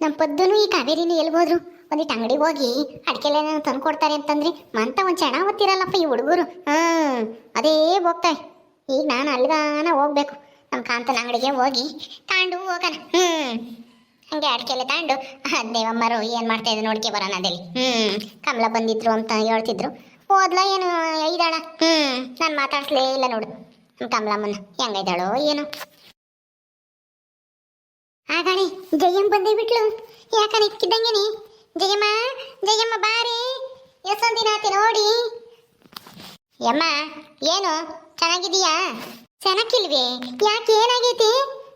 ನಮ್ಮ ಪದ್ದನು ಈ ಕಾವೇರಿನ ಎಲ್ಲಿ ಹೋದ್ರು? ಒಂದಿಟ್ಟು ಅಂಗಡಿಗೆ ಹೋಗಿ ಅಡಿಕೆಲ್ಲ ತಂದು ಕೊಡ್ತಾರೆ ಅಂತಂದ್ರಿ ಮಂತ ಒಂದು ಚೆನ್ನ ಓದ್ತಿರಲ್ಲಪ್ಪ ಈ ಹುಡುಗರು. ಹಾಂ, ಅದೇ ಹೋಗ್ತಾ ಈಗ ನಾನು ಅಲ್ಲಿಗಾನ ಹೋಗ್ಬೇಕು. ನಮ್ಮ ಕಾಂತನ ಅಂಗಡಿಗೆ ಹೋಗಿ ತಾಂಡು ಹೋಗೋಣ. ಹ್ಞೂ ಹಂಗೆ ಅಡಿಕೆಲ್ಲ ತಾಂಡು ದೇವಮ್ಮರು ಏನು ಮಾಡ್ತಾ ಇದ್ದೆ ನೋಡ್ಕೆ ಬರೋಣ ಅದಲ್ಲಿ ಹ್ಞೂ ಕಮಲ ಬಂದಿದ್ರು ಅಂತ ಹೇಳ್ತಿದ್ರು. ಹೋದ್ಲ ಏನು ಐದಾಳ? ಹ್ಞೂ ನಾನು ಮಾತಾಡ್ಸ್ಲೇ ಇಲ್ಲ ನೋಡು. ಕಮಲಮ್ಮನ. ಹೆಂಗೈದಾಳೋ ಏನು. ಆಗಾಣಿ ಜಯಮ್ಮ ಬಂದೇ ಬಿಟ್ಲು. ಯಾಕಣೆ ಇಕ್ಕಿದ್ದಂಗೆನೆ? ಜಯಮ್ಮ ಜಯಮ್ಮ ಬಾರಿ. ದಿನ ಆತಿ ನೋಡಿ. ಯಮ್ಮ, ಏನು? ಚೆನ್ನಾಗಿದೀಯಾ ಚೆನ್ನಾಗಿಲ್ವೇ ಯಾಕೆ ಏನಾಗೈತಿ?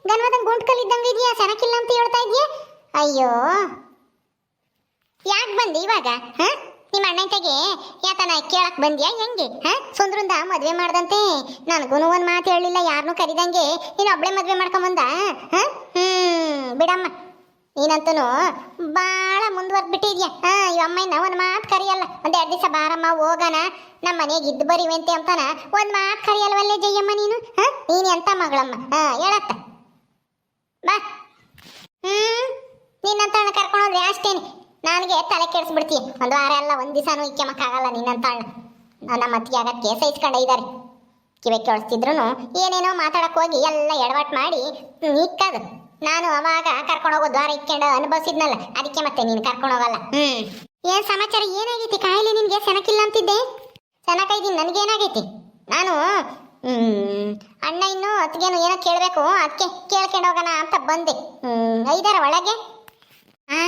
ಗನ್ವದಂಗ್ ಗುಂಟ್ಕಲ್ ಇದ್ದಂಗೆ ಇದೆಯಾ? ಚೆನ್ನಾಗಿಲ್ಲ ಅಂತ ಹೇಳ್ತಾ ಇದೀಯ? ಅಯ್ಯೋ. ಯಾಕೆ ಬಂದೆ ಇವಾಗ, ಹ? ನಿಮ್ಮ ಅಣ್ಣಂತೆಗೆ ಯಾತನ ಕೇಳಕ್ ಬಂದ್ಯಾ ಹೆಂಗೆ, ಹ? ಸುಂದ್ರಿಂದ ಮದ್ವೆ ಮಾಡ್ದಂತೆ. ನನಗೂ ಒಂದ್ ಮಾತು ಹೇಳಿಲ್ಲ ಯಾರನ್ನೂ ಕರಿದಂಗೆ. ನೀನು ಒಬ್ಳೆ ಮದ್ವೆ ಮಾಡ್ಕೊಂಬಂದ ಹಾ? ಹ್ಮ್, ಬಿಡಮ್ಮ. ನೀನಂತೂ ಭಾಳ ಮುಂದುವರ್ದ್ಬಿಟ್ಟಿದ್ಯಾ, ಹಾ? ಈ ಅಮ್ಮಯ್ಯನ ಒಂದು ಮಾತು ಕರಿಯಲ್ಲ. ಒಂದ್ ಎರಡು ದಿವಸ ಬಾರಮ್ಮ, ಹೋಗೋಣ. ನಮ್ಮ ಮನೆಗೆ ಇದ್ದು ಬರೀವಂತೆ ಅಂತಾನ. ಒಂದು ಮಾತು ಕರಿಯಲ್ವಲ್ಲೇ ಜಯಮ್ಮ ನೀನು, ಹ? ನೀನು ಎಂತ ಮಗಳಮ್ಮ, ಹಾ? ಹೇಳತ್ತ. ಬಾ. ಹ್ಮ್, ನಿನ್ನಂತ ಕರ್ಕೊಂಡು ಹೋದ್ರೆ ಅಷ್ಟೇನೆ. ನನಗೆ ತಲೆ ಕೆಡಿಸ್ಬಿಡ್ತೀಯ ಒಂದು ವಾರ ಎಲ್ಲ ಒಂದು ದಿವಸನೂ ಇಕ್ಕೆಮಕ್ಕಾಗಲ್ಲ ನಿನ್ನಂತ ನಮ್ಮ ಅತ್ತಿಗೆ ಕೇಸ ಸಹಿಸ್ಕೊಂಡ ಇದ್ದಾರೆ ಕಿವೆ ಕೇಳಿಸ್ತಿದ್ರು ಏನೇನೋ ಮಾತಾಡಕ್ಕೆ ಹೋಗಿ ಎಲ್ಲ ಎಡವಟ್ ಮಾಡಿ ಇಕ್ಕದು ನಾನು ಅವಾಗ ಕರ್ಕೊಂಡು ಹೋಗೋ ದ್ವಾರ ಇಕ್ಕೊಂಡು ಅನುಭವಿಸಿದ್ನಲ್ಲ ಅದಕ್ಕೆ ಮತ್ತೆ ನೀನು ಕರ್ಕೊಂಡು ಹೋಗಲ್ಲ. ಹ್ಮ್. ಏನ್ ಸಮಾಚಾರ ಏನಾಗೈತಿ? ಕಾಯಿಲೆ ನಿನಗೆ? ಸೆನಕಿಲ್ಲ ಅಂತಿದ್ದೆ. ಸೆನಕೈದಿ ನನಗೇನಾಗೈತಿ ನಾನು ಅಣ್ಣ ಇನ್ನು ಅತ್ತಿಗೇನು ಏನೋ ಕೇಳಬೇಕು ಅದಕ್ಕೆ ಕೇಳ್ಕೊಂಡು ಹೋಗೋಣ ಅಂತ ಬಂದೆ. ಹ್ಮ್ ಐದಾರ ಒಳಗೆ. ಆ?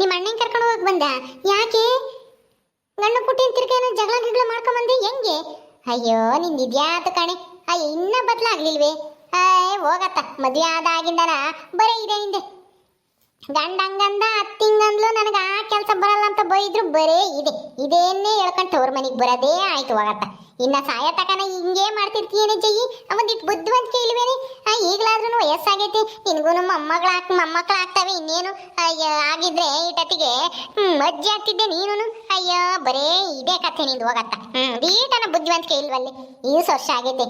ನಿಮ್ಮ ಅಣ್ಣನ ಕರ್ಕೊಂಡು ಹೋಗಕ್ ಬಂದ? ಯಾಕೆ? ಗಂಡು ಪುಟ್ಟಿನ ತಿರ್ಗೇನೋ ಜಗಳ ಗಿಗಳ ಮಾಡ್ಕೊಂಬಂದೆ ಹೆಂಗೆ? ಅಯ್ಯೋ, ನಿಂದು ಇದ್ಯಾತು ಕಣೆ. ಅಯ್ಯ, ಇನ್ನ ಬದಲಾಗ್ಲಿಲ್ವೇ? ಅಯ್ಯ ಹೋಗತ್ತ. ಮದುವೆ ಆದಾಗಿಂದನ? ಬರೀ ಇದೆ ಹಿಂದೆ. ಗಂಡ ಹಂಗಂದ ಅತ್ತಿಂಗಂದ್ಲು ನನಗೆ ಆ ಕೆಲಸ ಬರಲ್ಲ ಅಂತ ಬೈದ್ರು, ಬರೇ ಇದೆ. ಇದೇನೇ ಹೇಳ್ಕೊಂಡು ತವ್ರ ಮನೆಗೆ ಬರೋದೇ ಆಯ್ತು ಹೋಗತ್ತ ಇನ್ನ ಸಾಯ ತಕನ ಹಿಂಗೆ ಮಾಡ್ತಿರ್ತೀಯೇನೆ ಜಯ್ಯಿ ಒಂದಿಟ್ಟು ಬುದ್ಧಿವಂತಿಕೆ ಇಲ್ವೇನೆ ಈಗಲಾದ್ರೂ ವಯಸ್ಸಾಗೈತಿ. ನಿನಗೂ ಮೊಮ್ಮಗಳ ಹಾಕ್ ಮೊಮ್ಮಕ್ಳು ಆಗ್ತವೆ ಇನ್ನೇನು? ಆಗಿದ್ರೆ ಈಟತ್ತಿಗೆ, ಹ್ಮ್, ಅಜ್ಜಿ ಆಗ್ತಿದ್ದೆ ನೀನು ಅಯ್ಯೋ, ಬರೇ ಇದೇ ಕಥೆ ನಿಂದು ಹೋಗತ್ತ. ಹ್ಮ್, ಈಟನ ಬುದ್ಧಿವಂತಿಕೆ ಇಲ್ವಲ್ಲಿ? ಈ ವರ್ಷ ಆಗೈತೆ.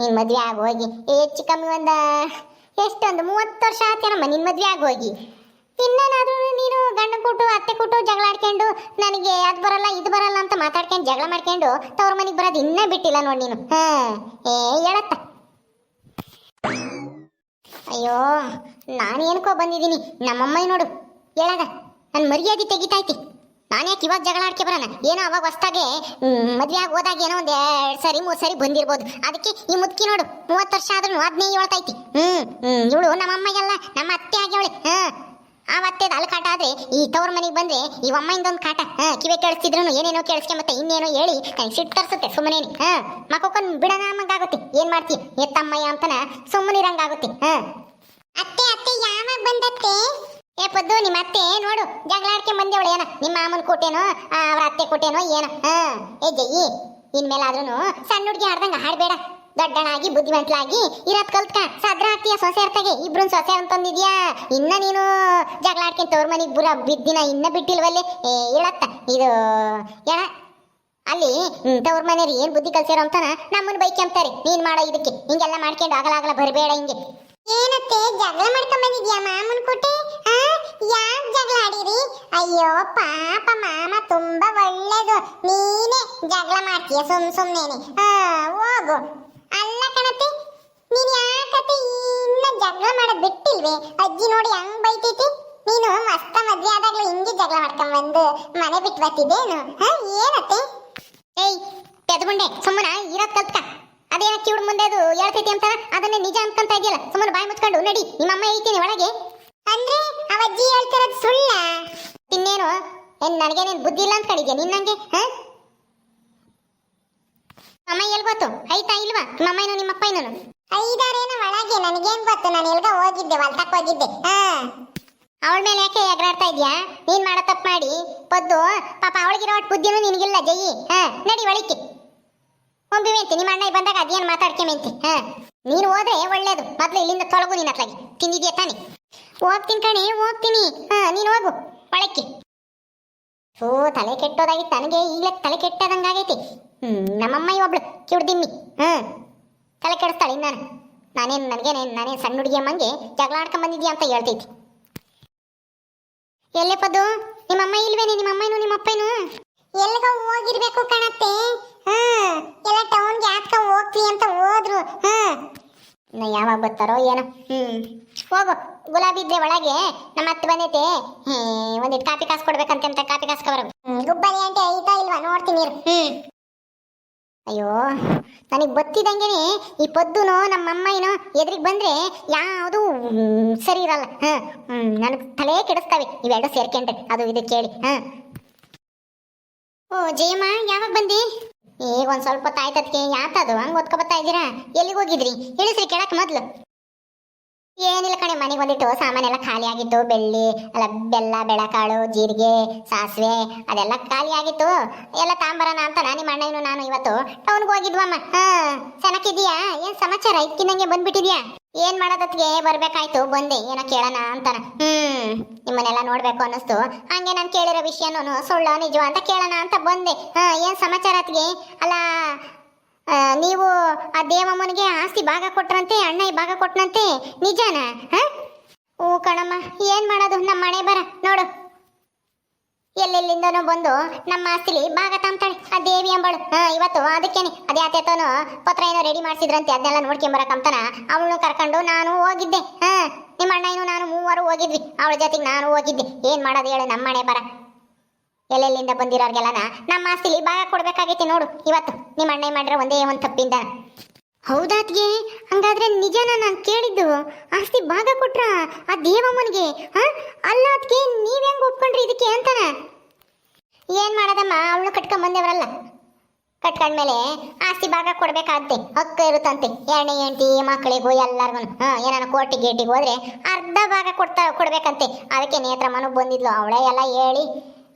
ನಿನ್ ಮದುವೆ ಆಗೋಗಿ. ಹೆಚ್ಚು ಕಮ್ಮಿ ಒಂದ, ಎಷ್ಟೊಂದು, ಮೂವತ್ತು ವರ್ಷ ಆತೇನಮ್ಮ ನಿನ್ ಮದ್ವೆ ಆಗಿ ಹೋಗಿ ಇನ್ನೇನಾದ್ರೂ ನೀನು ಗಂಡ ಕೊಟ್ಟು, ಅತ್ತೆ ಕೊಟ್ಟು ಜಗಳಾಡ್ಕೊಂಡು ನನಗೆ ಅದು ಬರಲ್ಲ, ಇದು ಬರಲ್ಲ ಅಂತ ಮಾತಾಡ್ಕೊಂಡು ಜಗಳ ಮಾಡ್ಕೊಂಡು ತವ್ರ ಮನೆಗೆ ಬರೋದು ಇನ್ನೂ ಬಿಟ್ಟಿಲ್ಲ ನೋಡಿ ನೀನು. ಹಾ. ಏ, ಹೇಳತ್ತ. ಅಯ್ಯೋ, ನಾನು ಏನಕ್ಕೋ ಬಂದಿದ್ದೀನಿ. ನಮ್ಮಮ್ಮಯ್ಯ ನೋಡು, ಹೇಳದ. ನನ್ನ ಮರ್ಯಾದೆ ತೆಗಿತೈತಿ ನಾನು ಯಾಕೆ ಇವಾಗ ಜಗಳ ಆಡ್ಕೆ ಬರೋಣ? ಏನೋ ಅವಾಗ ಹೊಸ್ದಾಗೆ ಮದುವೆ ಆಗಿ ಹೋದಾಗ ಏನೋ ಒಂದು ಎರಡು ಸರಿ, ಮೂರು ಸರಿ ಬಂದಿರ್ಬೋದು. ಅದಕ್ಕೆ ಈ ಮುದುಕಿ ನೋಡು, ಮೂವತ್ತು ವರ್ಷ ಆದ್ರೂ ಹದಿನೈದು ಹೇಳ್ತೈತಿ ಹ್ಮ್ ಇವಳು ನಮ್ಮ ಅಮ್ಮಗೆಲ್ಲ ನಮ್ಮ ಅತ್ತೆ ಆಗ್ಯವಳೆ ಹಾ ಆ ಮತ್ತೆ ಅಲ್ಲಿ ಕಾಟ ಆದ್ರೆ ಈ ತವ್ರ ಮನೆಗೆ ಬಂದ್ರೆ ಈ ಅಮ್ಮಯಿಂದೊಂದು ಕಾಟ, ಹಾ, ಕಿವೆ ಕೇಳಿಸ್ತಿದ್ರು ಏನೇನೋ ಕೇಳಿಸ್ಕೊಂಬತ್ತೆ ಇನ್ನೇನೋ ಹೇಳಿ ನಂಗೆ ಸಿಟ್ಟು ತರ್ಸುತ್ತೆ ಸುಮ್ಮನೆ ಹಾ. ಮಕ್ಕೊಂಡ್ ಬಿಡಣ ಆಗುತ್ತೆ ಏನ್ ಮಾಡ್ತಿ? ಎತ್ತಮ್ಮಯ್ಯ ಅಂತನ ಸುಮ್ಮನಿರಂಗಾಗುತ್ತೆ ಹಾ. ಅತ್ತೆ ಅತ್ತೆ, ಯಾವಾಗ ಬಂದತ್ತೆ? ಏ ಪದ್ದು, ನಿಮ್ಮ ಅತ್ತೆ, ನೋಡು ಜಗಳ ಆಡ್ಕೆ ಬಂದೇವಳು ಏನ? ನಿಮ್ಮ ಮಾಮನ ಕೊಟ್ಟೇನೋ ಅವ್ರ ಅತ್ತೆ ಕೊಟ್ಟೇನೋ ಏನೋ, ಹಾ. ಏ ಜಯ್ಯಿ ಇನ್ಮೇಲಾದ್ರೂ ಸಣ್ಣ ಹುಡುಗಿ ಆಡ್ದಂಗ ಹಾಡ್ಬೇಡ. ದೊಡ್ಡನಾಗಿ ಬುದ್ಧಿವಂತಲಾಗಿ ಇರೋದ್ ಕಲ್ತ್ಕ ಸದ್ರ ಆಗ್ತೀಯ ಸೊಸೆ ಅರ್ಥಗೆ? ಇಬ್ರು ಸೊಸೆ ಅಂತಂದಿದ್ಯಾ ಇನ್ನ ನೀನು ಜಗಳ ಆಡ್ಕೊಂತ ಅವ್ರ ಮನೆಗೆ ಬುರ ಬಿದ್ದಿನ ಇನ್ನ ಬಿಟ್ಟಿಲ್ವಲ್ಲೇ? ಏ ಹೇಳತ್ತ ಇದು ಯಾ ಅಲ್ಲಿ ತವ್ರ ಮನೆಯವ್ರು ಏನ್ ಬುದ್ಧಿ ಕಲ್ಸಿರೋ ಅಂತಾನ? ನಮ್ಮನ್ನ ಬೈಕಂತಾರೆ ನೀನ್ ಮಾಡೋ ಇದಕ್ಕೆ. ಹಿಂಗೆಲ್ಲ ಮಾಡ್ಕೊಂಡು ಆಗಲಾಗಲ ಬರಬೇಡ ಹಿಂಗೆ. ಏನತ್ತೆ, ಜಗಳ ಮಾಡ್ಕೊಂಡ್ ಬಂದಿದ್ಯಾ ಮಾಮನ್ ಕೊಟ್ಟೆ ಯಾಕ್ ಜಗಳ ಆಡಿರಿ? ಅಯ್ಯೋ, ಪಾಪ ಮಾಮ ತುಂಬಾ ಒಳ್ಳೇದು. ನೀನೇ ಜಗಳ ಮಾಡ್ತೀಯ ಸುಮ್ ಸುಮ್ನೇನೆ. ಹೋಗು. ನೀನ್ ಯಾಕತೆ ಇನ್ನ ಜಗಳ ಮಾಡೋದ್ ಬಿಟ್ಟಿಲ್ವೇ? ಅಜ್ಜಿ ನೋಡಿ ಹಂಗ್ ಬೈತೈತಿ. ನೀನು ಮಸ್ತ ಮದ್ವೆ ಆದಾಗ್ಲೂ ಹಿಂಗೆ ಜಗಳ ಮಾಡ್ಕೊಂಡ್ ಬಂದು ಮನೆ ಬಿಟ್ಟು ಬರ್ತಿದ್ದೇನು? ಏನತ್ತೆ? ಏಯ್ ತೆದ್ಗುಂಡೆ ಸುಮ್ಮನ ಇರೋದ್ ಕಲ್ತ್ಕ. ಅದೇನ ಕಿವಡ್ ಮುಂದೆ ಅದು ಹೇಳ್ತೈತಿ ಅಂತಾರ? ಅದನ್ನ ನಿಜ ಅನ್ಕೊಂತ ಇದೆಯಲ್ಲ ಸುಮ್ಮನೆ ಬಾಯಿ ಮುಚ್ಕೊಂಡು ನಡಿ ನಿಮ್ಮಮ್ಮ ಹೇಳ್ತೀನಿ ಒಳಗೆ. ಅಂದ್ರೆ ಅವಜ್ಜಿ ಹೇಳ್ತಿರೋದು ಸುಳ್ಳ? ಇನ್ನೇನು? ಏನ್ ನನಗೇನೇನ್ ಬುದ್ಧಿ ಇಲ್ಲ ಅಂತ ಕಡಿದ್ಯಾ ನಿನ್ನಂಗೆ ಹ? ಅಮ್ಮ ಗೊತ್ತು? ಐತಾ ಇಲ್ವಾ? ನಮ್ಮ ಏನು ನಿಮ್ಮಪ್ಪ ಏನು ಐದಾರೇನ ಒಳಗೆ? ನನಗೇನ್ ಗೊತ್ತು? ನಾನು ಎಲ್ಗ ಹೋಗಿದ್ದೆ, ಹೊಲ್ತಕ್ ಹೋಗಿದ್ದೆ. ಹಾ. ಅವಳ ಮೇಲೆ ಯಾಕೆ ಎಗರಾಡ್ತಾ ಇದ್ಯಾ? ನೀನ್ ಮಾಡೋ ತಪ್ಪು ಮಾಡಿ. ಪದ್ದು, ಪಾಪ ಅವಳಿಗಿರೋ ಒಟ್ಟು ಬುದ್ಧಿನೂ ನಿನಗಿಲ್ಲ, ಜಯಿ. ಹಾ, ನಡಿ ಒಳಿಕೆ ಒಂಬಿವೆಂತಿ ನಿಮ್ಮ ಅಣ್ಣ ಬಂದಾಗ ಅದೇನು ಮಾತಾಡ್ಕೊಂಬಂತಿ ಹಾ. ನೀನು ಹೋದ್ರೆ ಒಳ್ಳೇದು. ಮೊದಲು ಇಲ್ಲಿಂದ ತೊಳಗು ನಿನ್ನ ಹತ್ಲಾಗಿ ತಿಂದಿದ್ಯಾ ತಾನೆ? ಹೋಗ್ತೀನಿ ಕಣೆ, ಹೋಗ್ತೀನಿ. ಹಾ, ನೀನು ಹೋಗು. ಒಳಕ್ಕೆ. ಓ ತಲೆ ಕೆಟ್ಟೋದಾಗಿತ್ತು. ನನಗೆ ಈಗಲೇ ತಲೆ ಕೆಟ್ಟದಂಗಾಗೈತಿ. ಹ್ಞೂ ನಮ್ಮಮ್ಮ ಒಬ್ಳು ಕಿಡ್ದಿಮ್ಮಿ. ಹ್ಮ್ ತಲೆ ಕೆಡಿಸ್ತಾಳೆ ನಾನು ನಾನೇನು ನನಗೇನೇನು ನಾನೇನು ಸಣ್ಣ ಹುಡುಗಿ ಅಮ್ಮಂಗೆ ಜಗಳ ಆಡ್ಕೊಂಡ್ ಬಂದಿದ್ಯಾ ಅಂತ ಹೇಳ್ತೈತಿ. ಎಲ್ಲೇ ಪದು ನಿಮ್ಮಮ್ಮ ಇಲ್ವೇನೆ? ನಿಮ್ಮಮ್ಮನೂ ನಿಮ್ಮಪ್ಪನೂ? ಎಲ್ಲಿಗ ಹೋಗಿರ್ಬೇಕು ಕಣತ್ತೆ. ಹ್ಞೂ ಎಲ್ಲ ಟೌನ್ಗೆ ಯಾಕ ಹೋಗ್ತಿ ಅಂತ ಹೋದ್ರು. ಹ್ಞೂ ಇನ್ನು ಯಾವಾಗ ಬರ್ತಾರೋ ಏನೋ. ಹ್ಮ್. ಹೋಗು. ಗುಲಾಬಿ ಇದ್ದೆ ಒಳಗೆ ನಮ್ಮ ಅತ್ತೆ ಬಂದೈತೆ. ಒಂದಿಟ್ಟು ಕಾಪಿ ಕಾಸು ಕೊಡ್ಬೇಕಂತ ಕಾಪಿ ಕಾಸು ಬರಬೇಕು ಗುಬ್ಬಲಿ ಅಂತ ಐತಾ ಇಲ್ವಾ ನೋಡ್ತೀನಿ ಹ್ಞೂ ಹ್ಮ್. ಅಯ್ಯೋ ನನಗೆ ಗೊತ್ತಿದ್ದಂಗೆನೆ ಈ ಪದ್ದುನೋ ನಮ್ಮ ಅಮ್ಮ ಏನೋ ಎದುರಿಗೆ ಬಂದರೆ ಯಾವುದು ಸರಿ ಇರಲ್ಲ. ಹಾಂ ನನಗೆ ತಲೆ ಕೆಡಿಸ್ತವೆ ಇವೆರಡು ಸೇರ್ಕೊಂಡ್ರೆ. ಅದು ಇದು ಕೇಳಿ, ಹಾಂ. ಓ, ಜಯಮ್ಮ, ಯಾವಾಗ ಬಂದಿ? ಈಗ ಒಂದು ಸ್ವಲ್ಪ ತಾಯ್ತದ್ಕೆ ಯಾತದು? ಹಂಗೆ ಓದ್ಕೊಬತ್ತಾ ಇದ್ದೀರಾ? ಎಲ್ಲಿಗೆ ಹೋಗಿದ್ರಿ? ಇಳಿಸ್ರಿ ಕೇಳಕ್ಕೆ ಮೊದ್ಲು. ಏನಿಲ್ಲ ಕಣೆ, ಮನೆಗೆ ಒಂದಿಟ್ಟು ಸಾಮಾನೆಲ್ಲ ಖಾಲಿ ಆಗಿತ್ತು, ಬೆಳ್ಳಿ, ಅಲ್ಲ ಬೆಲ್ಲ, ಬೆಳಕಾಳು, ಜೀರಿಗೆ, ಸಾಸಿವೆ, ಅದೆಲ್ಲ ಖಾಲಿ ಆಗಿತ್ತು. ಎಲ್ಲ ತಾಂಬರನ ಅಂತ ನಿಮ್ಮ ಅಣ್ಣನು ನಾನು ಇವತ್ತು ಟೌನ್ಗೆ ಹೋಗಿದ್ವಮ್ಮ. ಹಾ ಚೆನ್ನಾಗಿದ್ಯಾ ಏನ್ ಸಮಾಚಾರ? ಇದ್ಕಿಂದಂಗೆ ಬಂದ್ಬಿಟ್ಟಿದ್ಯಾ? ಏನ್ ಮಾಡೋದತ್ಗೆ ಬರ್ಬೇಕಾಯ್ತು, ಬಂದೆ. ಏನೋ ಕೇಳೋಣ ಅಂತಾನ. ಹ್ಮ್, ನಿಮ್ಮನ್ನೆಲ್ಲ ನೋಡ್ಬೇಕು ಅನ್ನಿಸ್ತು. ಹಂಗೆ ನಾನು ಕೇಳಿರೋ ವಿಷಯನೂ ಸುಳ್ಳ ನಿಜ ಅಂತ ಕೇಳೋಣ ಅಂತ ಬಂದೆ. ಹಾ, ಏನ್ ಸಮಾಚಾರ ಅತ್ಗೆ ಅಲ್ಲ ನೀವು ಆ ದೇವಮ್ಮನಿಗೆ ಆಸ್ತಿ ಭಾಗ ಕೊಟ್ರಂತೆ ಅಣ್ಣ ಈ ಭಾಗ ಕೊಟ್ಟನಂತೆ ನಿಜಾನ? ಹಾ? ಓ ಕಣಮ್ಮ, ಏನ್ ಮಾಡೋದು? ನಮ್ಮ ಮನೆ ಬರ, ನೋಡು. ಎಲ್ಲೆಲ್ಲಿಂದನೋ ಬಂದು ನಮ್ಮ ಆಸ್ತಿಲಿ ಭಾಗ ತಾಂತಾಳೆ ಆ ದೇವಿ ಅಂಬಳು. ಹಾ, ಇವತ್ತು ಅದಕ್ಕೇನೆ. ಅದೇ ಆತೇತೋನು ಪತ್ರ ಏನೋ ರೆಡಿ ಮಾಡಿಸಿದ್ರಂತೆ, ಅದನ್ನೆಲ್ಲ ನೋಡ್ಕೊಂಬರಕಂತನ ಅವಳನ್ನು ಕರ್ಕೊಂಡು ನಾನು ಹೋಗಿದ್ದೆ. ಹಾ, ನಿಮ್ಮ ಅಣ್ಣ ಏನು ನಾನು ಮೂವರು ಹೋಗಿದ್ವಿ. ಅವಳ ಜೊತೆಗೆ ನಾನು ಹೋಗಿದ್ದೆ. ಏನ್ ಮಾಡೋದು ಹೇಳು, ನಮ್ಮ ಮನೆ ಬರ. ಎಲ್ಲೆಲ್ಲಿಂದ ಬಂದಿರೋರ್ಗೆಲ್ಲನ ನಮ್ಮ ಆಸ್ತಿಲಿ ಭಾಗ ಕೊಡ್ಬೇಕಾಗೈತಿ ನೋಡು ಇವತ್ತು. ನಿಮ್ಮ ಅಣ್ಣ ಮಾಡಿರೋ ಒಂದೇ ಒಂದು ತಪ್ಪಿಂದ. ಹೌದಾತ್ಗೆ ಹಂಗಾದ್ರೆ ನಿಜನ ನಾನು ಕೇಳಿದ್ದು ಆಸ್ತಿ ಭಾಗ ಕೊಟ್ರ ಆ ದೇವಮ್ಮನಿಗೆ ಹಾ? ಅಲ್ಲ ಅದ್ಕೆ ನೀವ್ ಹೆಂಗ್ ಒಪ್ಕೊಂಡ್ರಿ ಇದಕ್ಕೆ ಅಂತಾನ? ಏನ್ ಮಾಡದಮ್ಮ ಅವಳು ಕಟ್ಕೊಂಡ್ ಬಂದೇವ್ರಲ್ಲ. ಕಟ್ಕೊಂಡ್ಮೇಲೆ ಆಸ್ತಿ ಭಾಗ ಕೊಡ್ಬೇಕಾಗತ್ತೆ ಹಕ್ಕ ಇರುತ್ತಂತೆ. ಎಣ್ಣೆ ಹೆಂಡತಿ ಮಕ್ಕಳಿಗೂ ಎಲ್ಲಾರ್ಗು ಹಾ? ಏನಾನ ಕೋಟಿ ಗೇಟಿಗೆ ಹೋದ್ರೆ ಅರ್ಧ ಭಾಗ ಕೊಡ್ತಾ ಕೊಡ್ಬೇಕಂತೆ. ಅದಕ್ಕೆ ನೇತ್ರ ಮನಗ್ ಬಂದಿದ್ಲು ಅವಳೇ ಎಲ್ಲ ಹೇಳಿ.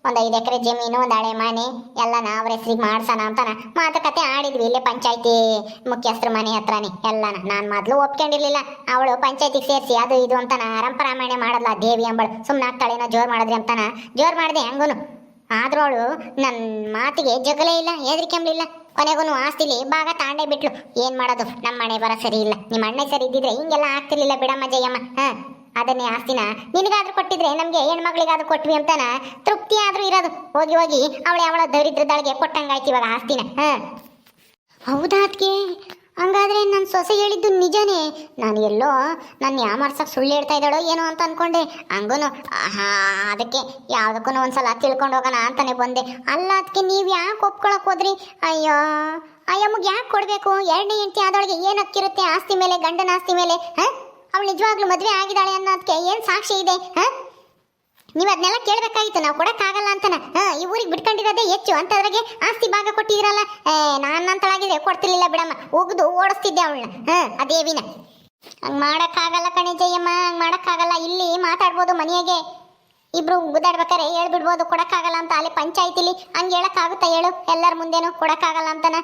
ಒಂದ್ ಐದು ಎಕರೆ ಜಮೀನು, ಒಂದು ಹಳೆ ಮನೆ ಎಲ್ಲ ನಾವ್ರ ಹೆಸ್ರಿಗೆ ಮಾಡ್ಸೋಣ ಅಂತಾನ. ಮಾತುಕತೆ ಆಡಿದ್ವಿ ಇಲ್ಲೇ ಪಂಚಾಯತಿ ಮುಖ್ಯಸ್ಥರ ಮನೆ ಹತ್ರನೇ, ಎಲ್ಲನ. ನಾನು ಮೊದಲು ಒಪ್ಕೊಂಡಿರ್ಲಿಲ್ಲ. ಅವಳು ಪಂಚಾಯತಿಗೆ ಸೇರಿಸಿ ಅದು ಇದು ಅಂತಾನ. ರಂಪರಾಮಾಯಣ ಮಾಡಲ್ಲ ದೇವಿ ಅಂಬಳು. ಸುಮ್ಮನೆ ಆಗ್ತಾಳೇನೋ ಜೋರು ಮಾಡಿದ್ರಿ ಅಂತಾನ. ಜೋರು ಮಾಡಿದೆ ಹಂಗೂನು. ಆದ್ರೂ ಅವಳು ನನ್ನ ಮಾತಿಗೆ ಜಗಲೇ ಇಲ್ಲ ಹೆದರಿಕೆಂಬ್ಲಿಲ್ಲ ಕೊನೆಗೂ ಆಸ್ತಿಲಿ ಭಾಗ ತಾಂಡೇ ಬಿಟ್ಲು. ಏನು ಮಾಡೋದು? ನಮ್ಮ ಮನೆ ಬರ ಸರಿ ಇಲ್ಲ. ನಿಮ್ಮ ಅಣ್ಣ ಸರಿ ಇದ್ದಿದ್ರೆ ಹಿಂಗೆಲ್ಲ ಆಗ್ತಿರ್ಲಿಲ್ಲ ಬಿಡಮ್ಮ ಜಯಮ್ಮ. ಹಾ. ಅದನ್ನೇ ಆಸ್ತಿನ ನಿನಗಾದ್ರೂ ಕೊಟ್ಟಿದ್ರೆ ನಮಗೆ ಹೆಣ್ಮಗಳಿಗಾದ್ರೂ ಕೊಟ್ವಿ ಅಂತಾನ? ತೃಪ್ತಿ ಆದ್ರೂ ಇರೋದು. ಹೋಗಿ ಹೋಗಿ ಅವಳೆ ಅವಳ ದರಿದ್ರದಾಳಿಗೆ ಕೊಟ್ಟಂಗಾಯ್ತು ಇವಾಗ ಆಸ್ತಿನ. ಹಾಂ. ಹೌದಾ ಅದಕ್ಕೆ ಹಂಗಾದ್ರೆ ನನ್ನ ಸೊಸೆ ಹೇಳಿದ್ದು ನಿಜನೇ. ನಾನು ಎಲ್ಲೋ ನಾನು ಮಾಡ್ಸಕ್ಕೆ ಸುಳ್ಳು ಹೇಳ್ತಾ ಇದ್ದಾಳೋ ಏನೋ ಅಂತ ಅನ್ಕೊಂಡೆ. ಹಂಗೂನು ಆಹಾ, ಅದಕ್ಕೆ ಯಾವುದಕ್ಕೂ ಒಂದ್ಸಲ ತಿಳ್ಕೊಂಡು ಹೋಗೋಣ ಅಂತಾನೆ ಬಂದೆ. ಅಲ್ಲ ಅದಕ್ಕೆ ನೀವು ಯಾಕೆ ಒಪ್ಕೊಳಕ್ ಹೋದ್ರಿ? ಅಯ್ಯೋ ಅಯ್ಯಮ್ಮಗೆ ಯಾಕೆ ಕೊಡಬೇಕು? ಎರಡನೇ ಹೆಂಡತಿ ಆದವಳಿಗೆ ಏನು ಆಸ್ತಿ ಮೇಲೆ ಗಂಡನ ಆಸ್ತಿ ಮೇಲೆ ಹಾ? ಅವಳು ನಿಜವಾಗ್ಲೂ ಮದುವೆ ಆಗಿದ್ದಾಳೆ ಅನ್ನೋದಕ್ಕೆ ಏನು ಸಾಕ್ಷಿ ಇದೆ, ಹಾಂ? ನೀವು ಅದನ್ನೆಲ್ಲ ಕೇಳಬೇಕಾಗಿತ್ತು, ನಾವು ಕೊಡಕ್ಕಾಗಲ್ಲ ಅಂತನ, ಹಾಂ? ಈ ಊರಿಗೆ ಬಿಟ್ಕೊಂಡಿರೋದೇ ಹೆಚ್ಚು, ಅಂತದ್ರಾಗೆ ಆಸ್ತಿ ಭಾಗ ಕೊಟ್ಟಿದ್ರಲ್ಲ, ಏ ನಾನಂತಳಾಗಿದ್ರೆ ಕೊಡ್ತಿರ್ಲಿಲ್ಲ ಬಿಡಮ್ಮ ಉಗ್ದು ಓಡಿಸ್ತಿದ್ದೆ ಅವಳನ್ನ, ಹಾಂ? ಆ ದೇವಿನ. ಹಂಗ್ ಮಾಡಕ್ಕಾಗಲ್ಲ ಕಣೆ ಜಯಮ್ಮ, ಹಂಗ್ ಮಾಡಕ್ಕಾಗಲ್ಲ, ಇಲ್ಲಿ ಮಾತಾಡ್ಬೋದು ಮನೆಯಾಗೆ ಇಬ್ರು ಗುದ್ದಾಡ್ಬೇಕಾರೆ ಹೇಳ್ಬಿಡ್ಬೋದು, ಕೊಡಕ್ಕಾಗಲ್ಲ ಅಂತ, ಅಲ್ಲಿ ಪಂಚಾಯತಿಲಿ, ಹಂಗೆ ಹೇಳಕ್ಕಾಗುತ್ತಾ ಹೇಳು, ಎಲ್ಲರ ಮುಂದೆನೂ ಕೊಡಕ್ಕಾಗಲ್ಲ ಅಂತನ.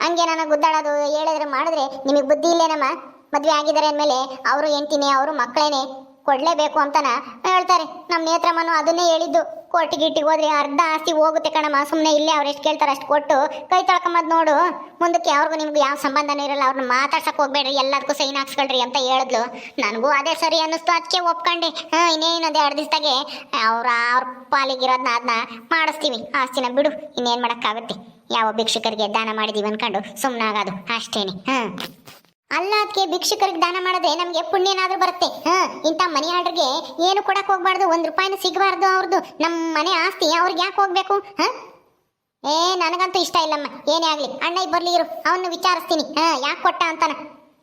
ಹಂಗೆ ನಾನು ಗುದ್ದಾಡೋದು, ಹೇಳಿದ್ರೆ ಮಾಡಿದ್ರೆ ನಿಮಗೆ ಬುದ್ಧಿ ಇಲ್ಲೇನಮ್ಮ? ಮದ್ವೆ ಆಗಿದ್ದಾರೆ ಅಂದಮೇಲೆ ಅವರು ಹೆಂಡ್ತಿನೇ, ಅವರು ಮಕ್ಕಳೇನೆ ಕೊಡಲೇಬೇಕು ಅಂತನ ಹೇಳ್ತಾರೆ. ನಮ್ಮ ನೇತ್ರಮ್ಮನು ಅದನ್ನೇ ಹೇಳಿದ್ದು. ಕೋರ್ಟಿಗೆ ಗಿಟ್ಟಿಗೆ ಹೋದ್ರೆ ಅರ್ಧ ಆಸ್ತಿ ಹೋಗುತ್ತೆ ಕಣಮ್ಮ. ಸುಮ್ಮನೆ ಇಲ್ಲೇ ಅವ್ರು ಎಷ್ಟು ಕೇಳ್ತಾರೆ ಅಷ್ಟು ಕೊಟ್ಟು ಕೈ ತಳ್ಕೊಂಬದ್ ನೋಡು. ಮುಂದಕ್ಕೆ ಅವ್ರಿಗೂ ನಿಮ್ಗೆ ಯಾವ ಸಂಬಂಧನೂ ಇರಲ್ಲ. ಅವ್ರನ್ನ ಮಾತಾಡ್ಸಕ್ಕೆ ಹೋಗ್ಬೇಡ್ರಿ. ಎಲ್ಲದಕ್ಕೂ ಸೈನ್ ಹಾಕ್ಸ್ಕೊಳ್ರಿ ಅಂತ ಹೇಳಿದ್ಲು. ನನಗೂ ಅದೇ ಸರಿ ಅನ್ನಿಸ್ತು. ಅದಕ್ಕೆ ಒಪ್ಕೊಂಡೆ. ಹಾಂ, ಇನ್ನೇನು ಅದೇ ಎರಡು ದಿವಸದಾಗೆ ಅವ್ರ ಅವ್ರ ಪಾಲಿಗಿರೋದನ್ನ ಅದನ್ನ ಮಾಡಿಸ್ತೀವಿ. ಆಸ್ತಿನ ಬಿಡು. ಇನ್ನೇನು ಮಾಡೋಕ್ಕಾಗುತ್ತೆ. ಯಾವ ಭಿಕ್ಷುಕರಿಗೆ ದಾನ ಮಾಡಿದೀವಿ ಅನ್ಕೊಂಡು ಸುಮ್ಮನಾಗೋದು ಅಷ್ಟೇನೆ. ಹಾಂ. ಅಲ್ಲ ಅದಕ್ಕೆ ಭಿಕ್ಷುಕರಿಗೆ ದಾನ ಮಾಡಿದ್ರೆ ನಮಗೆ ಪುಣ್ಯ ಏನಾದರೂ ಬರುತ್ತೆ. ಹಾ, ಇಂಥ ಮನೆ ಆರ್ಡ್ರಿಗೆ ಏನು ಕೊಡಕ್ಕೆ ಹೋಗ್ಬಾರ್ದು, ಒಂದು ರೂಪಾಯಿನೂ ಸಿಗಬಾರ್ದು ಅವ್ರದ್ದು ನಮ್ಮ ಮನೆ ಆಸ್ತಿ, ಅವ್ರಿಗೆ ಯಾಕೆ ಹೋಗ್ಬೇಕು? ಹಾ? ಏ, ನನಗಂತೂ ಇಷ್ಟ ಇಲ್ಲಮ್ಮ, ಏನೇ ಆಗಲಿ. ಅಣ್ಣ ಬರ್ಲಿ ಇರು ಅವನ್ನ ವಿಚಾರಿಸ್ತೀನಿ. ಹಾ, ಯಾಕೆ ಕೊಟ್ಟ ಅಂತಾನ.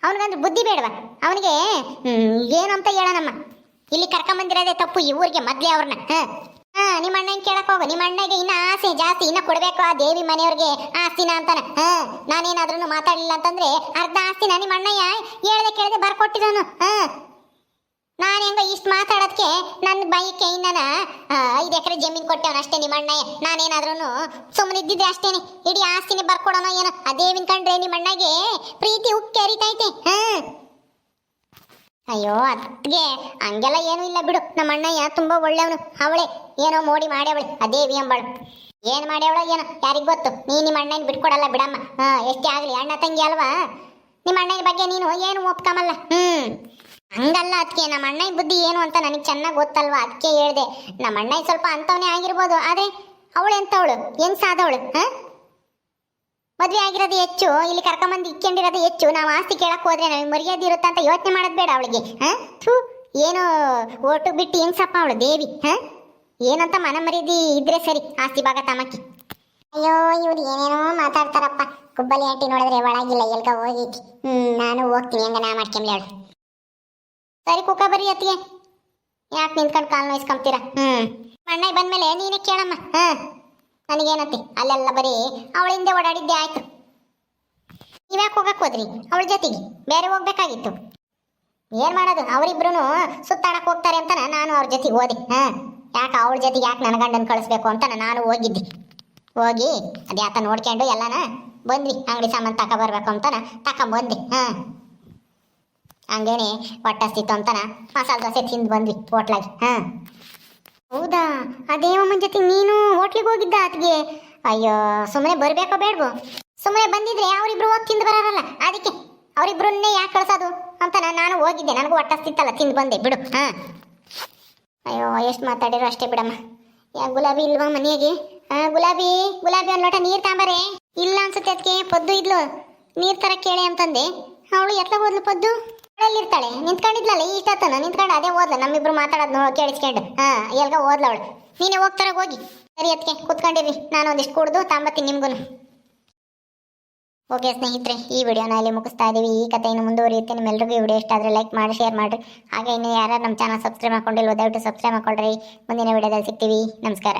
ಅವನಿಗಂದ್ರೆ ಬುದ್ಧಿ ಬೇಡವಾ? ಅವನಿಗೆ ಏನು ಅಂತ ಹೇಳೋಣಮ್ಮ. ಇಲ್ಲಿ ಕರ್ಕೊಂಬಂದಿರೋದೇ ತಪ್ಪು, ಈ ಊರಿಗೆ ಮೊದಲೇ ಅವ್ರನ್ನ. ಹಾ. ಹಾ, ನಿಮ್ಮ ಅಣ್ಣನ ಕೇಳಕ್ ಹೋಗು. ನಿಮ್ಮ ಅಣ್ಣಗೆ ಇನ್ನ ಆಸೆ ಜಾಸ್ತಿ ಇನ್ನ ಕೊಡ್ಬೇಕು ಆ ದೇವಿ ಮನೆಯವ್ರಿಗೆ ಆಸ್ತಿನ ಅಂತಾನ. ಹಾ ನಾನೇನಾದ್ರೂ ಮಾತಾಡ್ಲಿಲ್ಲ ಅಂತಂದ್ರೆ ಅರ್ಧ ಆಸ್ತಿನ ನಿಮ್ಮ ಅಣ್ಣಯ್ಯ ಹೇಳ್ದೆ ಕೇಳದೆ ಬರ್ಕೊಟ್ಟಿದನು. ಹಾ, ನಾನು ಇಷ್ಟು ಮಾತಾಡೋದಕ್ಕೆ ನನ್ನ ಬೈಕೆ ಇನ್ನನ ಐದು ಎಕರೆ ಜಮೀನು ಕೊಟ್ಟವನ ಅಷ್ಟೇ ನಿಮ್ಮ ಅಣ್ಣಯ್ಯ. ನಾನೇನಾದ್ರೂ ಸುಮ್ಮನೆ ಇದ್ದಿದ್ದೆ ಅಷ್ಟೇನೆ. ಇಡೀ ಆಸ್ತಿನೇ ಬರ್ಕೊಡೋಣ ಏನೋ. ಆ ದೇವಿನ ಕಂಡ್ರೆ ನಿಮ್ಮ ಅಣ್ಣಗೆ ಪ್ರೀತಿ ಉಕ್ಕಿ ಹರಿತೈತೆ ಹಾ. ಅಯ್ಯೋ ಅದ್ಗೆ ಹಂಗೆಲ್ಲ ಏನೂ ಇಲ್ಲ ಬಿಡು. ನಮ್ಮ ಅಣ್ಣಯ್ಯ ತುಂಬಾ ಒಳ್ಳೆಯವನು. ಅವಳೆ ಏನೋ ಮೋಡಿ ಮಾಡ್ಯವಳೆ, ಆ ದೇವಿ ಏನು ಮಾಡ್ಯವಳೋ ಏನೋ, ಯಾರಿಗೆ ಗೊತ್ತು? ನೀ ನಿಮ್ಮ ಅಣ್ಣನ ಬಿಟ್ಕೊಡಲ್ಲ ಬಿಡಮ್ಮ. ಹಾ, ಎಷ್ಟೇ ಆಗಲಿ, ಅಣ್ಣ ತಂಗಿ ಅಲ್ವಾ? ನಿಮ್ಮ ಅಣ್ಣನ ಬಗ್ಗೆ ನೀನು ಏನು ಒಪ್ಕಮಲ್ಲ? ಹ್ಞೂ ಹಂಗಲ್ಲ ಅದಕ್ಕೆ ನಮ್ಮ ಅಣ್ಣನ ಬುದ್ಧಿ ಏನು ಅಂತ ನನಗೆ ಚೆನ್ನಾಗಿ ಗೊತ್ತಲ್ವಾ? ಅದಕ್ಕೆ ಹೇಳ್ದೆ. ನಮ್ಮ ಅಣ್ಣ ಸ್ವಲ್ಪ ಅಂತವನೇ ಆಗಿರ್ಬೋದು, ಆದ್ರೆ ಅವಳು ಎಂಥವಳು ಹೆಂಗೆ ಸಾದವಳು ಹಾ? ಮದ್ವೆ ಆಗಿರೋದು ಹೆಚ್ಚು, ಇಲ್ಲಿ ಕರ್ಕೊಂಬಂದು ಇಕ್ಕೊಂಡಿರೋದು ಹೆಚ್ಚು. ನಾವು ಆಸ್ತಿ ಕೇಳಕ್ ಹೋದ್ರೆ ನಮಗೆ ಮರ್ಯಾದೆ ಇರುತ್ತೆ ಅಂತ ಯೋಚನೆ ಮಾಡೋದು ಬೇಡ ಅವಳಿಗೆ, ಹಾ? ಥೂ, ಏನು ಓಟು ಬಿಟ್ಟು ಏನು ಸಪ್ಪ ಅವಳು ದೇವಿ, ಹಾ? ಏನಂತ ಮನ ಮರ್ಯಾದೆ ಇದ್ರೆ ಸರಿ, ಆಸ್ತಿ ಭಾಗ ತಮಕಿ ಅಯ್ಯೋ, ಇವ್ರು ಏನೇನೋ ಮಾತಾಡ್ತಾರಪ್ಪ. ಕುಬ್ಬಲಿ ಆಂಟಿ ನೋಡಿದ್ರೆ ಒಳಗಿಲ್ಲ, ಎಲ್ಗ ಹೋಗೈತಿ. ಹ್ಮ್, ನಾನು ಹೋಗ್ತೀನಿ, ಹಂಗ ನಾ ಮಾಡ್ಕೊಂಬ್ಲೇಳು ಸರಿ, ಕುಕ್ಕ ಬರೀ ಅತ್ತಿಗೆ. ಯಾಕೆ ನಿಂತ್ಕೊಂಡು ಕಾಲ್ ನೋಯ್ಸ್ಕೊಂತೀರಾ ಹ್ಮ್. ಅಣ್ಣ ಬಂದ್ಮೇಲೆ ನೀನೇ ಕೇಳಮ್ಮ, ಹಾ? ನನಗೇನತ್ತಿ? ಅಲ್ಲೆಲ್ಲ ಬರೀ ಹಿಂದೆ ಓಡಾಡಿದ್ದೆ ಆಯ್ತು. ನೀವ್ಯಾಕೆ ಹೋಗಕ್ ಹೋದ್ರಿ ಅವಳ ಜೊತೆಗೆ? ಬೇರೆ ಹೋಗ್ಬೇಕಾಗಿತ್ತು. ಏನು ಮಾಡೋದು? ಅವರಿಬ್ರು ಸುತ್ತಾಡಕ್ಕೆ ಹೋಗ್ತಾರೆ ಅಂತ ನಾನು ಅವ್ರ ಜೊತೆಗೆ ಹೋದೆ. ಹಾಂ, ಯಾಕೆ ಅವಳ ಜೊತೆಗೆ ಯಾಕೆ ನನ್ನ ಗಂಡನ ಕಳಿಸ್ಬೇಕು ಅಂತ ನಾನು ಹೋಗಿದ್ದೆ. ಹೋಗಿ ಅದ್ಯಾತ ನೋಡ್ಕೊಂಡು ಎಲ್ಲನ ಬಂದ್ವಿ. ಅಂಗಡಿ ಸಾಮಾನು ತಕ ಅಂತನ ತಕೊಂಬಂದ್ವಿ ಹಾ. ಹಂಗೇನೆ ಹೊಟ್ಟಸ್ತಿತ್ತು ಅಂತನ ಮಸಾಲೆ ದೋಸೆ ತಿಂದು ಬಂದ್ವಿ ಹೋಟ್ಲಾಗಿ. ಹಾ. ಹೌದಾ? ಅದೇವಮ್ಮನ ಜೊತೆ ನೀನು ಹೋಟ್ಲಿಗೆ ಹೋಗಿದ್ದ ಆತ್ಗೆ? ಅಯ್ಯೋ ಸುಮ್ಮನೆ ಬರಬೇಕೋ ಬೇಡ್ವೋ? ಸುಮ್ಮನೆ ಬಂದಿದ್ರೆ ಅವರಿಬ್ರು ಹೋಗಿ ತಿಂದು ಬರೋರಲ್ಲ ಅದಕ್ಕೆ ಅವರಿಬ್ರನ್ನೇ ಯಾಕೆ ಕಳ್ಸೋದು ಅಂತ ನಾನು ಹೋಗಿದ್ದೆ. ನನಗೂ ಹೊಟ್ಟಸ್ತಿತ್ತಲ್ಲ, ತಿಂದು ಬಂದೆ. ಬಿಡು, ಹಾ. ಅಯ್ಯೋ, ಎಷ್ಟು ಮಾತಾಡಿರೋ ಅಷ್ಟೇ ಬಿಡಮ್ಮ. ಯಾ, ಗುಲಾಬಿ ಇಲ್ವಾ ಮನೆಯಾಗೆ ಹಾಂ ಗುಲಾಬಿ ಗುಲಾಬಿ ಒಂದು ಲೋಟ ನೀರು ತಾಂಬಾರೆ. ಇಲ್ಲ ಅನ್ಸುತ್ತೆ ಅದಕ್ಕೆ ಪದ್ದು ಇದ್ಲು. ನೀರು ತರ ಕೇಳಿ ಅಂತಂದೆ. ಅವಳು ಎತ್ಲ ಹೋದ್ಲು ಪದ್ದು? ಇರ್ತಾಳೆ ನಿಂತ್ಕೊಂಡಿದ್ಲಲ್ಲ ಇಷ್ಟತನ ನಿಂತ್ಕೊಂಡು ಅದೇ ಓದ್ಲ. ನಮ್ಮಿಬ್ರು ಮಾತಾಡೋದು ನೋ ಕೇಳಿಸ್ಕೊಂಡು. ಹಾ, ಎಲ್ಗ ಓದ್ಲ ಅವಳು. ನೀನೇ ಹೋಗ್ತಾರ ಹೋಗಿ. ಸರಿ ಅದಕ್ಕೆ ಕೂತ್ಕೊಂಡಿರಿ. ನಾನು ಒಂದಿಷ್ಟು ಕುಡ್ದು ತಾಂಬತ್ತೀನಿ ನಿಮ್ಗೂ ಓಕೆ ಸ್ನೇಹಿತರೆ, ಈ ವಿಡಿಯೋನ ಇಲ್ಲಿ ಮುಗಿಸ್ತಾ ಇದೀವಿ. ಈ ಕಥೆ ಇನ್ನು ಮುಂದುವರಿಯುತ್ತೆ. ನಿಮ್ಮೆಲ್ಲರಿಗೂ ಈ ವಿಡಿಯೋ ಇಷ್ಟ ಆದರೆ ಲೈಕ್ ಮಾಡಿ, ಶೇರ್ ಮಾಡಿರಿ. ಹಾಗೆ ಇನ್ನು ಯಾರು ನಮ್ಮ ಚಾನಲ್ ಸಬ್ಸ್ಕ್ರೈಬ್ ಮಾಡ್ಕೊಂಡಿಲ್ಲ ದಯವಿಟ್ಟು ಸಬ್ಸ್ಕ್ರೈಬ್ ಮಾಡ್ಕೊಳ್ರಿ. ಮುಂದಿನ ವಿಡಿಯೋದಲ್ಲಿ ಸಿಗ್ತೀವಿ. ನಮಸ್ಕಾರ.